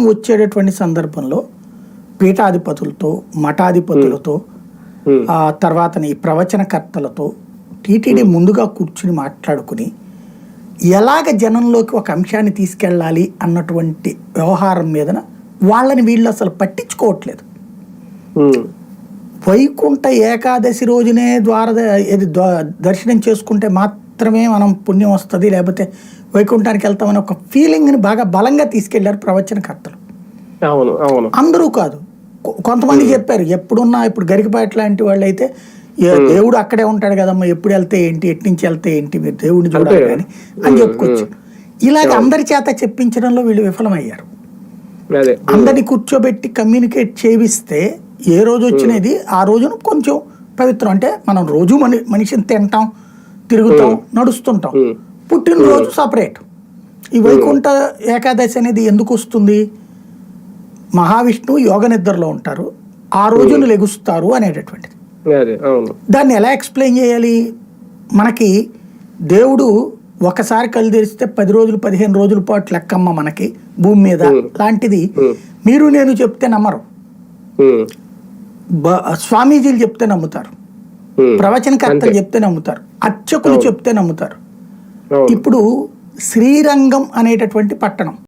సమయం వచ్చేటటువంటి సందర్భంలో పీఠాధిపతులతో మఠాధిపతులతో తర్వాత ఈ ప్రవచనకర్తలతో టీటీడీ ముందుగా కూర్చుని మాట్లాడుకుని ఎలాగ జనంలోకి ఒక అంశాన్ని తీసుకెళ్ళాలి అన్నటువంటి వ్యవహారం మీదన వాళ్ళని వీళ్ళు అసలు పట్టించుకోవట్లేదు. వైకుంఠ ఏకాదశి రోజునే ద్వార దర్శనం చేసుకుంటే మాత్రమే మనం పుణ్యం వస్తుంది లేకపోతే వైకుంఠానికి వెళ్తామని ఒక ఫీలింగ్ని బాగా బలంగా తీసుకెళ్ళారు ప్రవచనకర్తలు. అవును అవును. అందరూ కాదు. కొంతమంది చెప్పారు ఎప్పుడున్నా ఇప్పుడు గరికపాటి లాంటి వాళ్ళు అయితే "ఏ, దేవుడు అక్కడే ఉంటాడు కదమ్మా ఎప్పుడు వెళ్తే ఏంటి ఎటు నుంచి వెళ్తే ఏంటి మీరు దేవుడిని చూడాలి. కానీ అని చెప్పుకోవచ్చు. ఇలాగ అందరి చేత చెప్పించడంలో వీళ్ళు విఫలమయ్యారు. అదే. అందరిని కూర్చోబెట్టి కమ్యూనికేట్ చేయిస్తే ఏ రోజు వచ్చినది ఆ రోజున కొంచెం పవిత్రం. అంటే మనం రోజు మని మనిషిని తింటాం తిరుగుతాం నడుస్తుంటాం. పుట్టినరోజు సపరేట్ ఈ వైకుంఠ ఏకాదశి అనేది ఎందుకు వస్తుంది? మహావిష్ణువు యోగ నిద్రలో ఉంటారు. ఆ రోజున లెగుస్తారు అనేటటువంటిది. దాన్ని ఎలా ఎక్స్ప్లెయిన్ చేయాలి? మనకి దేవుడు ఒకసారి కళ్ళు తెరిస్తే పది రోజులు పదిహేను రోజుల పాటు లెక్కమ్మ మనకి భూమి మీద. లాంటిది మీరు నేను చెప్తే నమ్మరు. స్వామీజీలు చెప్తే నమ్ముతారు. ప్రవచనకర్తలు చెప్తే నమ్ముతారు. అర్చకులు చెప్తే నమ్ముతారు. ఇప్పుడు శ్రీరంగం అనేటటువంటి పట్టణం.